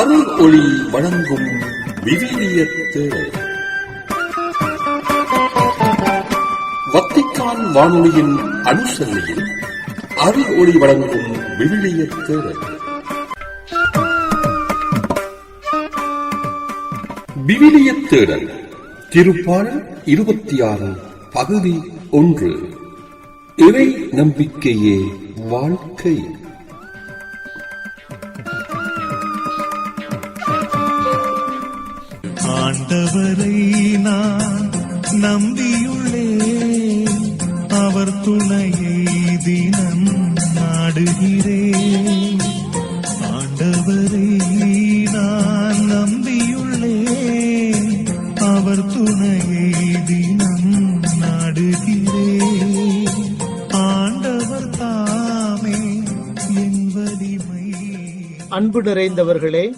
அருள் ஒளி வழங்கும் விவிலியத்து. வத்திக்கான் வானொலியின் அனுசரணையில் அருள் ஒளி வழங்கும் விவிலியத்து. விவிலியத் தேடல் திருப்பாடல் இருபத்தி ஆறு பகுதி ஒன்று. இறை நம்பிக்கையே வாழ்க்கை. ஆண்டவரை நான் நம்பியுள்ளேன். அவர் துணையை தினம் நாடுகிறேன். ஆண்டவரை நான் நம்பியுள்ளேன். அவர் துணையை தினம் நாடுகிறேன். ஆண்டவர் தாமே என் வலிமை. அன்பு நிறைந்தவர்களே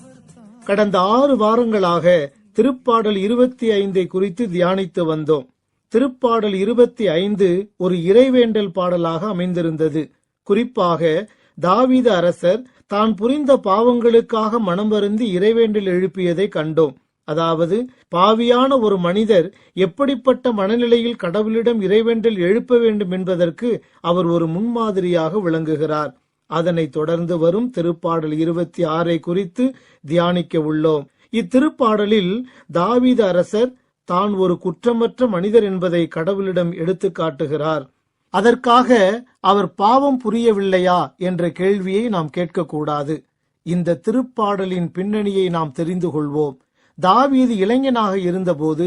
கடந்த ஆறு வாரங்களாக திருப்பாடல் இருபத்தி ஐந்தை குறித்து தியானித்து வந்தோம். திருப்பாடல் இருபத்தி ஐந்து ஒரு இறைவேண்டல் பாடலாக அமைந்திருந்தது. குறிப்பாக தாவீது அரசர் தான் புரிந்த பாவங்களுக்காக மனம் வருந்தி இறைவேண்டல் எழுப்பியதை கண்டோம். அதாவது பாவியான ஒரு மனிதர் எப்படிப்பட்ட மனநிலையில் கடவுளிடம் இறைவேண்டல் எழுப்ப வேண்டும் என்பதற்கு அவர் ஒரு முன்மாதிரியாக விளங்குகிறார். அதனைத் தொடர்ந்து வரும் திருப்பாடல் இருபத்தி ஆறை குறித்து தியானிக்க உள்ளோம். இத்திருப்பாடலில் தாவீது அரசர் தான் ஒரு குற்றமற்ற மனிதர் என்பதை கடவுளிடம் எடுத்து காட்டுகிறார். அதற்காக அவர் பாவம் புரியவில்லையா என்ற கேள்வியை நாம் கேட்கக்கூடாது. இந்த திருப்பாடலின் பின்னணியை நாம் தெரிந்து கொள்வோம். தாவீது இளைஞனாக இருந்தபோது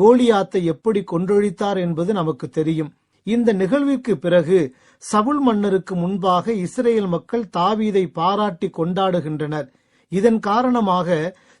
கோலியாத்தை எப்படி கொன்றொழித்தார் என்பது நமக்கு தெரியும். இந்த நிகழ்விற்கு பிறகு சவுல் மன்னருக்கு முன்பாக இஸ்ரேல் மக்கள் தாவீதை பாராட்டி கொண்டாடுகின்றனர். இதன் காரணமாக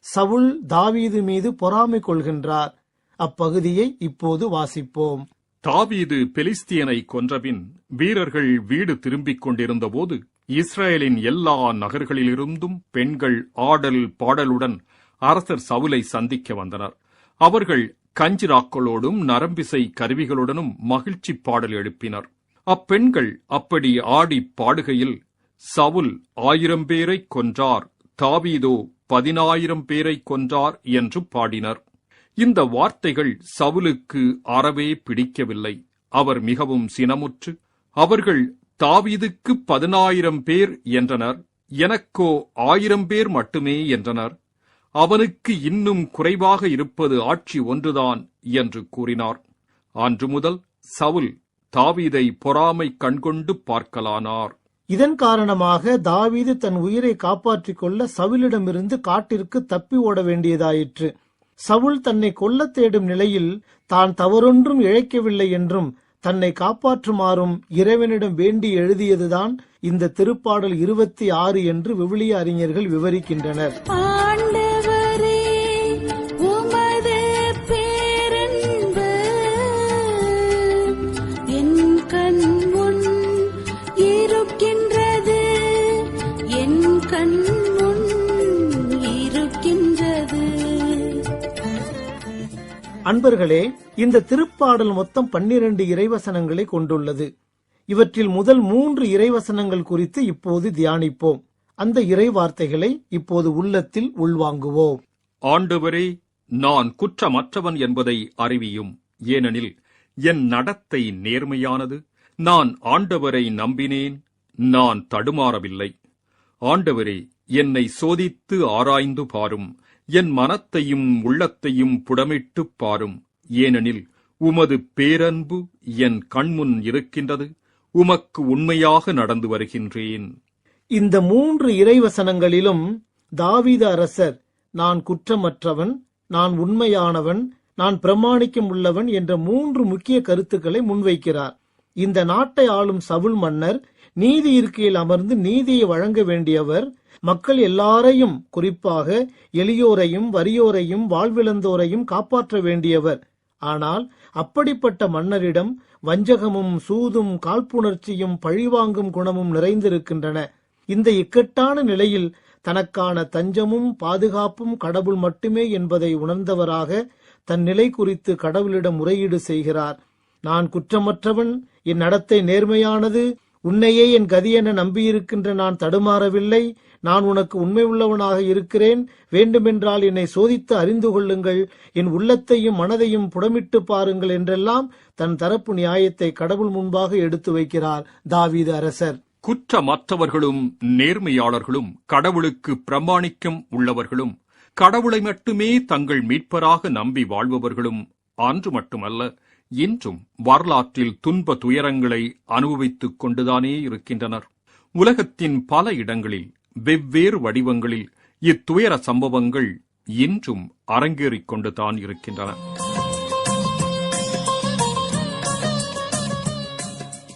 சவுல் தாவீது மீது பொறாமை கொள்கின்றார். அப்பகுதியை இப்போது வாசிப்போம். தாவீது பெலிஸ்தியனை கொன்றபின் வீரர்கள் வீடு திரும்பிக் கொண்டிருந்தபோது இஸ்ரேலின் எல்லா நகர்களிலிருந்தும் பெண்கள் ஆடல் பாடலுடன் அரசர் சவுலை சந்திக்க வந்தனர். அவர்கள் கஞ்சிராக்களோடும் நரம்பிசை கருவிகளுடனும் மகிழ்ச்சி பாடல் எழுப்பினர். அப்பெண்கள் அப்படி ஆடி பாடுகையில் சவுல் ஆயிரம் பேரைக் கொன்றார். தாவீதோ பதினாயிரம் பேரைக் கொன்றார் என்று பாடினர். இந்த வார்த்தைகள் சவுலுக்கு அறவே பிடிக்கவில்லை. அவர் மிகவும் சினமுற்று அவர்கள் தாவீதுக்கு பதினாயிரம் பேர் என்றனர். எனக்கோ ஆயிரம் பேர் மட்டுமே என்றனர். அவனுக்கு இன்னும் குறைவாக இருப்பது ஆட்சி ஒன்றுதான் என்று கூறினார். அன்று முதல் சவுல் தாவீதை பொறாமை கண்கொண்டு பார்க்கலானார். இதன் காரணமாக தாவீது தன் உயிரை காப்பாற்றிக் கொள்ள சவுலிடமிருந்து காட்டிற்கு தப்பி ஓட வேண்டியதாயிற்று. சவுல் தன்னை கொல்ல தேடும் நிலையில் தான் தவறொன்றும் இழைக்கவில்லை என்றும் தன்னை காப்பாற்றுமாறும் இறைவனிடம் வேண்டி எழுதியதுதான் இந்த திருப்பாடல் இருபத்தி ஆறு என்று விவிலிய அறிஞர்கள் விவரிக்கின்றனர். அன்பர்களே இந்த திருப்பாடல் மொத்தம் பன்னிரண்டு இறைவசனங்களை கொண்டுள்ளது. இவற்றில் முதல் மூன்று இறைவசனங்கள் குறித்து இப்போது தியானிப்போம். அந்த இறை வார்த்தைகளை இப்போது உள்ளத்தில் உள்வாங்குவோம். ஆண்டவரே நான் குற்றமற்றவன் என்பதை அறிவியும். ஏனெனில் என் நடத்தை நேர்மையானது. நான் ஆண்டவரை நம்பினேன். நான் தடுமாறவில்லை. ஆண்டவரே என்னை சோதித்து ஆராய்ந்து பாரும். என் மனத்தையும் உள்ளத்தையும் புடமிட்டுப் பாரும். ஏனெனில் உமது பேரன்பு என் கண்முன் இருக்கின்றது. உமக்கு உண்மையாக நடந்து வருகின்றேன். இந்த மூன்று இறைவசனங்களிலும் தாவீத அரசர் நான் குற்றமற்றவன் நான் உண்மையானவன் நான் பிரமாணிக்கம் உள்ளவன் என்ற மூன்று முக்கிய கருத்துக்களை முன்வைக்கிறார். இந்த நாட்டை ஆளும் சவுல் மன்னர் நீதி இருக்கையில் அமர்ந்து நீதியை வழங்க வேண்டியவர் மக்கள் எல்லாரையும் குறிப்பாக எளியோரையும் வறியோரையும் வாழ்விழந்தோரையும் காப்பாற்ற வேண்டியவர். ஆனால் அப்படிப்பட்ட மன்னரிடம் வஞ்சகமும் சூதும் காழ்ப்புணர்ச்சியும் பழிவாங்கும் குணமும் நிறைந்திருக்கின்றன. இந்த இக்கட்டான நிலையில் தனக்கான தஞ்சமும் பாதுகாப்பும் கடவுள் மட்டுமே என்பதை உணர்ந்தவராக தன் நிலை குறித்து கடவுளிடம் முறையீடு செய்கிறார். நான் குற்றமற்றவன் என் நடத்தை நேர்மையானது உன்னையே என் கதி என நம்பியிருக்கின்ற நான் தடுமாறவில்லை நான் உனக்கு உண்மை உள்ளவனாக இருக்கிறேன். வேண்டுமென்றால் என்னை சோதித்து அறிந்து கொள்ளுங்கள். என் உள்ளத்தையும் மனதையும் புடமிட்டு பாருங்கள் என்றெல்லாம் தன் தரப்பு நியாயத்தை கடவுள் முன்பாக எடுத்து வைக்கிறார். தாவீது அரசர். குற்றமற்றவர்களும் நேர்மையாளர்களும் கடவுளுக்கு பிரமாணிக்கம் உள்ளவர்களும் கடவுளை மட்டுமே தங்கள் மீட்பராக நம்பி வாழ்பவர்களும் அன்று மட்டுமல்ல இன்றும் வரலாற்றில் துன்ப துயரங்களை அனுபவித்துக் கொண்டுதானே இருக்கின்றனர். உலகத்தின் பல இடங்களில் வெவ்வேறு வடிவங்களில் இத்துயர சம்பவங்கள் இன்றும் அரங்கேறிக் கொண்டுதான் இருக்கின்றன.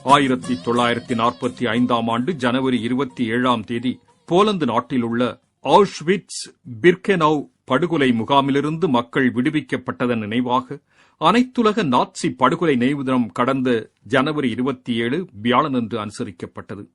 ஆயிரத்தி தொள்ளாயிரத்தி நாற்பத்தி ஐந்தாம் ஆண்டு ஜனவரி இருபத்தி ஏழாம் தேதி போலந்து நாட்டில் உள்ள ஆஷ்விட்ஸ் பிர்கெனவ் படுகொலை முகாமிலிருந்து மக்கள் விடுவிக்கப்பட்டதன் நினைவாக அனைத்துலக நாட்சி படுகொலை நினைவு தினம் கடந்த ஜனவரி இருபத்தி ஏழு வியாழனன்று அனுசரிக்கப்பட்டது.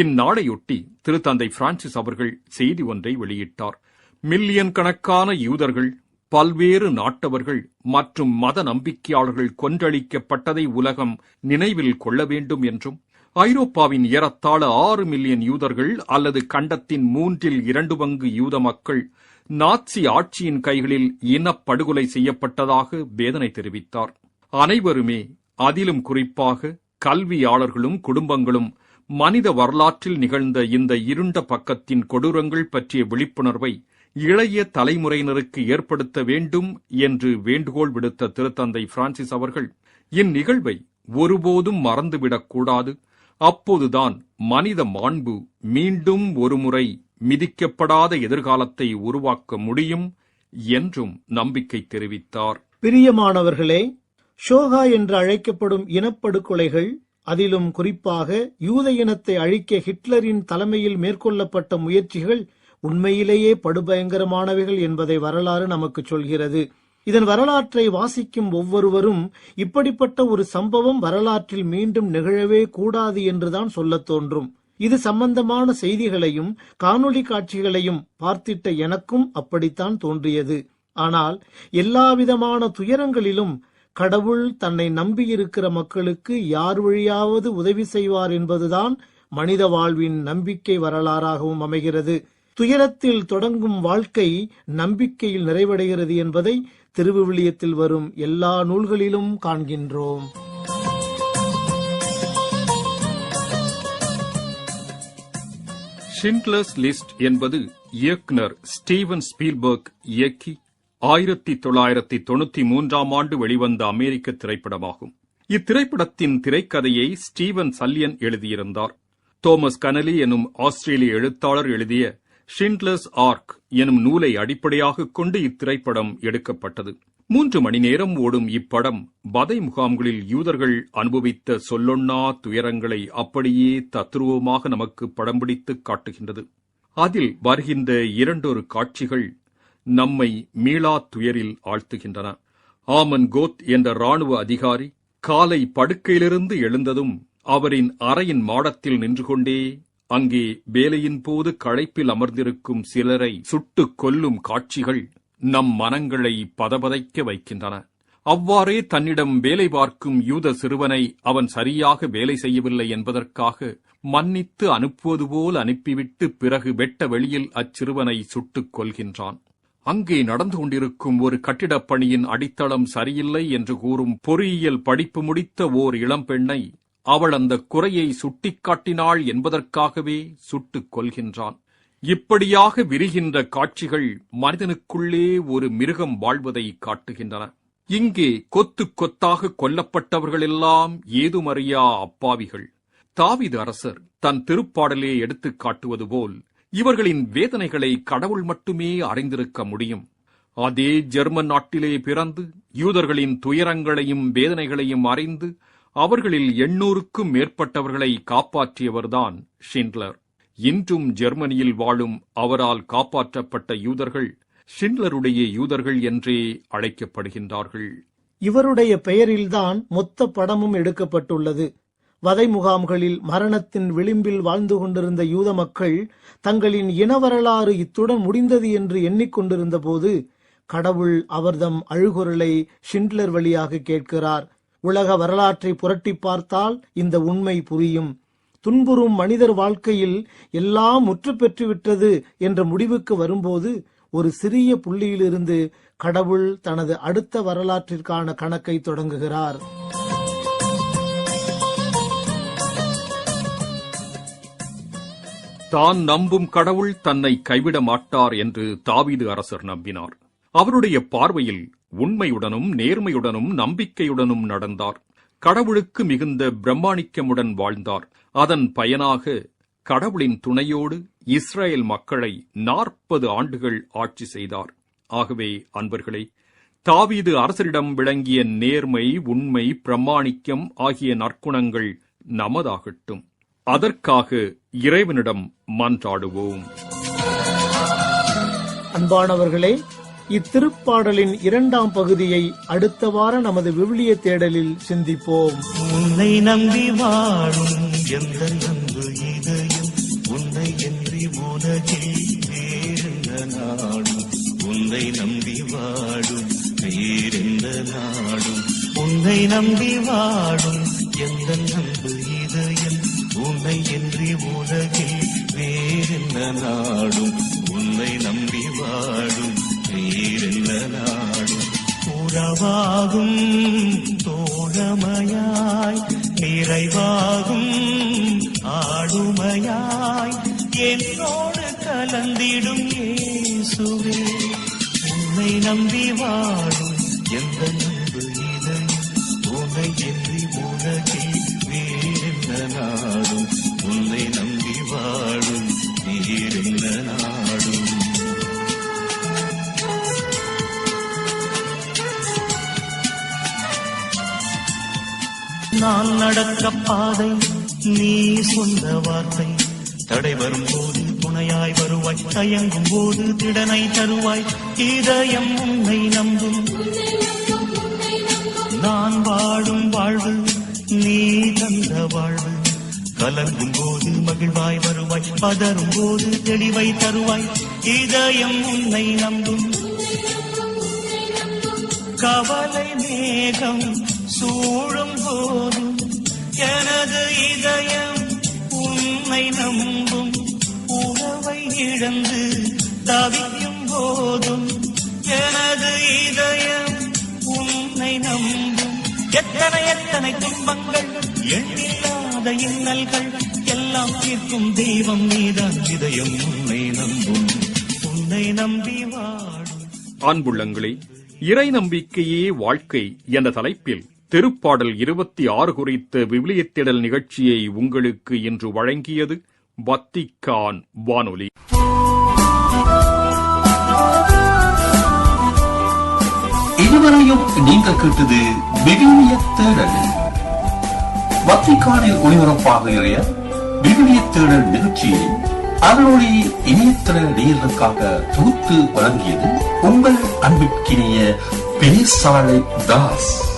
இந்நாளையொட்டி திருத்தந்தை பிரான்சிஸ் அவர்கள் செய்தி ஒன்றை வெளியிட்டார். மில்லியன் கணக்கான யூதர்கள் பல்வேறு நாட்டவர்கள் மற்றும் மத நம்பிக்கையாளர்கள் கொன்றளிக்கப்பட்டதை உலகம் நினைவில் கொள்ள வேண்டும் என்றும் ஐரோப்பாவின் ஏறத்தாழ ஆறு மில்லியன் யூதர்கள் அல்லது கண்டத்தின் மூன்றில் இரண்டு பங்கு யூத மக்கள் நாட்சி ஆட்சியின் கைகளில் இனப்படுகொலை செய்யப்பட்டதாக வேதனை தெரிவித்தார். அனைவருமே அதிலும் குறிப்பாக கல்வியாளர்களும் குடும்பங்களும் மனித வரலாற்றில் நிகழ்ந்த இந்த இருண்ட பக்கத்தின் கொடூரங்கள் பற்றிய விழிப்புணர்வை இளைய தலைமுறையினருக்கு ஏற்படுத்த வேண்டும் என்று வேண்டுகோள் விடுத்த திருத்தந்தை பிரான்சிஸ் அவர்கள் இந்நிகழ்வை ஒருபோதும் மறந்துவிடக்கூடாது அப்போதுதான் மனித மாண்பு மீண்டும் ஒருமுறை மிதிக்கப்படாத எதிர்காலத்தை உருவாக்க முடியும் என்றும் நம்பிக்கை தெரிவித்தார். பிரியமானவர்களே ஷோகா என்று அழைக்கப்படும் இனப்படுகொலைகள் அதிலும் குறிப்பாக யூத இனத்தை அழிக்க ஹிட்லரின் தலைமையில் மேற்கொள்ளப்பட்ட முயற்சிகள் உண்மையிலேயே படுபயங்கரமானவைகள் என்பதை வரலாறு நமக்கு சொல்கிறது. இதன் வரலாற்றை வாசிக்கும் ஒவ்வொருவரும் இப்படிப்பட்ட ஒரு சம்பவம் வரலாற்றில் மீண்டும் நிகழவே கூடாது என்றுதான் சொல்லத் தோன்றும். இது சம்பந்தமான செய்திகளையும் காணொளி காட்சிகளையும் பார்த்திட்ட எனக்கும் அப்படித்தான் தோன்றியது. ஆனால் எல்லாவிதமான துயரங்களிலும் கடவுள் தன்னை நம்பியிருக்கிற மக்களுக்கு யார் வழியாவது உதவி செய்வார் என்பதுதான் மனித வாழ்வின் நம்பிக்கை வரலாறாகவும் அமைகிறது. துயரத்தில் தொடங்கும் வாழ்க்கை நம்பிக்கையில் நிறைவடைகிறது என்பதை திருவிவிலியத்தில் வரும் எல்லா நூல்களிலும் காண்கின்றோம். ஷிண்ட்லர்ஸ் லிஸ்ட் என்பது இயக்குனர் ஸ்டீவன் ஸ்பீல்பர்க் இயக்கி ஆயிரத்தி தொள்ளாயிரத்தி தொண்ணூத்தி மூன்றாம் ஆண்டு வெளிவந்த அமெரிக்க திரைப்படமாகும். இத்திரைப்படத்தின் திரைக்கதையை ஸ்டீவன் சல்லியன் எழுதியிருந்தார். தோமஸ் கனலி எனும் ஆஸ்திரேலிய எழுத்தாளர் எழுதிய ஷிண்ட்லஸ் ஆர்க் எனும் நூலை அடிப்படையாகக் கொண்டு இத்திரைப்படம் எடுக்கப்பட்டது. மூன்று மணி நேரம் ஓடும் இப்படம் பதை முகாம்களில் யூதர்கள் அனுபவித்த சொல்லொண்ணா துயரங்களை அப்படியே தத்ரூபமாக நமக்கு படம் பிடித்து காட்டுகின்றது. அதில் வருகின்ற இரண்டொரு காட்சிகள் நம்மை மீளா துயரில் ஆழ்த்துகின்றன. ஆமன் கோத் என்ற ராணுவ அதிகாரி காலை படுக்கையிலிருந்து எழுந்ததும் அவரின் அறையின் மாடத்தில் நின்று கொண்டே அங்கே வேலையின் போது களைப்பில் அமர்ந்திருக்கும் சிலரை சுட்டுக் கொல்லும் காட்சிகள் நம் மனங்களை பதபதைக்க வைக்கின்றன. அவ்வாறே தன்னிடம் வேலை பார்க்கும் யூத சிறுவனை அவன் சரியாக வேலை செய்யவில்லை என்பதற்காக மன்னித்து அனுப்புவது போல் அனுப்பிவிட்டு பிறகு வெட்ட வெளியில் அச்சிறுவனை சுட்டுக் கொள்கின்றான் அங்கே நடந்து கொண்டிருக்கும் ஒரு கட்டிடப் பணியின் அடித்தளம் சரியில்லை என்று கூறும் பொறியியல் படிப்பு முடித்த ஓர் இளம்பெண்ணை அவள் அந்த குறையை சுட்டிக்காட்டினாள் என்பதற்காகவே சுட்டுக் கொள்கின்றான் இப்படியாக விரிகின்ற காட்சிகள் மனிதனுக்குள்ளே ஒரு மிருகம் வாழ்வதை காட்டுகின்றன. இங்கே கொத்து கொத்தாக கொல்லப்பட்டவர்களெல்லாம் ஏதுமறியா அப்பாவிகள். தாவித அரசர் தன் திருப்பாடலே எடுத்துக் காட்டுவது போல் இவர்களின் வேதனைகளை கடவுள் மட்டுமே அறிந்திருக்க முடியும். அதே ஜெர்மன் நாட்டிலே பிறந்து யூதர்களின் துயரங்களையும் வேதனைகளையும் அறிந்து அவர்களில் எண்ணூறுக்கும் மேற்பட்டவர்களை காப்பாற்றியவர்தான் ஷிண்ட்லர். இன்றும் ஜெர்மனியில் வாழும் அவரால் காப்பாற்றப்பட்ட யூதர்கள் ஷிண்ட்லருடைய யூதர்கள் என்றே அழைக்கப்படுகின்றார்கள். இவருடைய பெயரில்தான் மொத்த படமும் எடுக்கப்பட்டுள்ளது. வதை முகாம்களில் மரணத்தின் விளிம்பில் வாழ்ந்து கொண்டிருந்த யூத மக்கள் தங்களின் இன வரலாறு இத்துடன் முடிந்தது என்று எண்ணிக்கொண்டிருந்த போது கடவுள் அவர்தம் அழுகுரலை ஷிண்ட்லர் வழியாக கேட்கிறார். உலக வரலாற்றை புரட்டி பார்த்தால் இந்த உண்மை புரியும். துன்புறும் மனிதர் வாழ்க்கையில் எல்லாம் முற்று பெற்றுவிட்டது என்ற முடிவுக்கு வரும்போது ஒரு சிறிய புள்ளியிலிருந்து கடவுள் தனது அடுத்த வரலாற்றிற்கான கணக்கை தொடங்குகிறார். தான் நம்பும் கடவுள் தன்னை கைவிட மாட்டார் என்று தாவீது அரசர் நம்பினார். அவருடைய பார்வையில் உண்மையுடனும் நேர்மையுடனும் நம்பிக்கையுடனும் நடந்தார். கடவுளுக்கு மிகுந்த பிரம்மாணிக்கமுடன் வாழ்ந்தார். அதன் பயனாக கடவுளின் துணையோடு இஸ்ரேல் மக்களை நாற்பது ஆண்டுகள் ஆட்சி செய்தார். ஆகவே அன்பர்களே தாவீது அரசரிடம் விளங்கிய நேர்மை உண்மை பிரமாணிக்கம் ஆகிய நற்குணங்கள் நமதாகட்டும். அதற்காக இறைவனிடம் மன்றாடுவோம். அன்பானவர்களே இத்திருப்பாடலின் இரண்டாம் பகுதியை அடுத்த வார நமது விவிலிய தேடலில் சிந்திப்போம். உன்னை நம்பி வாழும் எந்த அன்பு இதயம்? உன்னை என்று உலகில் வேறெந்த நாடும்? உன்னை நம்பி வாழும் வேறெந்த நாடும்? உன்னை நம்பி வாழும் எந்த உன்னை என்று உலகில் வேறென்ன நாடும்? உன்னை நம்பி வாடும் வேறென்ன நாடும்? உறவாகும் தோழமையாய் நிறைவாகும் ஆளுமையாய் என்னோடு கலந்திடும் இயேசுவே. உன்னை நம்பி வாடும் நான் நடக்க பாதை நீ சொன்ன வார்த்தை. தடை வரும் போது துணையாய் வருவாய். தயங்கும் போது திடனை தருவாய். இதயம் உன்னை நம்பும். நான் வாழும் வாழ்வு நீ தந்த வாழ்வு. கலங்கும் போது மகிழ்வாய் வருவாய். பதரும் போது தெளிவை தருவாய். இதயம் உன்னை நம்பும். கவலை மேகம் சூழும் போதும் எனது இதயம் உன்னை நம்பும். உறவை இழந்து தவிக்கும் போதும் எனது இதயம் உன்னை நம்பும். எத்தனை எத்தனை துன்பங்கள் எண்ணில்லாத இன்னல்கள் எல்லாம் தீர்க்கும் தெய்வம் நீதான். இதயம் உன்னை நம்பும். உன்னை நம்பி வாழும். அன்புள்ளங்களே இறை நம்பிக்கையே வாழ்க்கை என்ற தலைப்பில் திருப்பாடல் இருபத்தி ஆறு குறித்த விவிலியத்திடல் நிகழ்ச்சியை உங்களுக்கு இன்று வழங்கியது வத்திக்கான் வானொலி. இதுவரையும் நீங்கள் கேட்டது விவிலிய தேடல் வத்திக்கானில் ஒளிபரப்பாகிற விவிலிய தேடல் நிகழ்ச்சியை அதனுடைய இணையதள நேயர்களுக்காக தொகுத்து வழங்கியது உங்கள் அன்பிற்கினிய பேசாலை தாஸ்.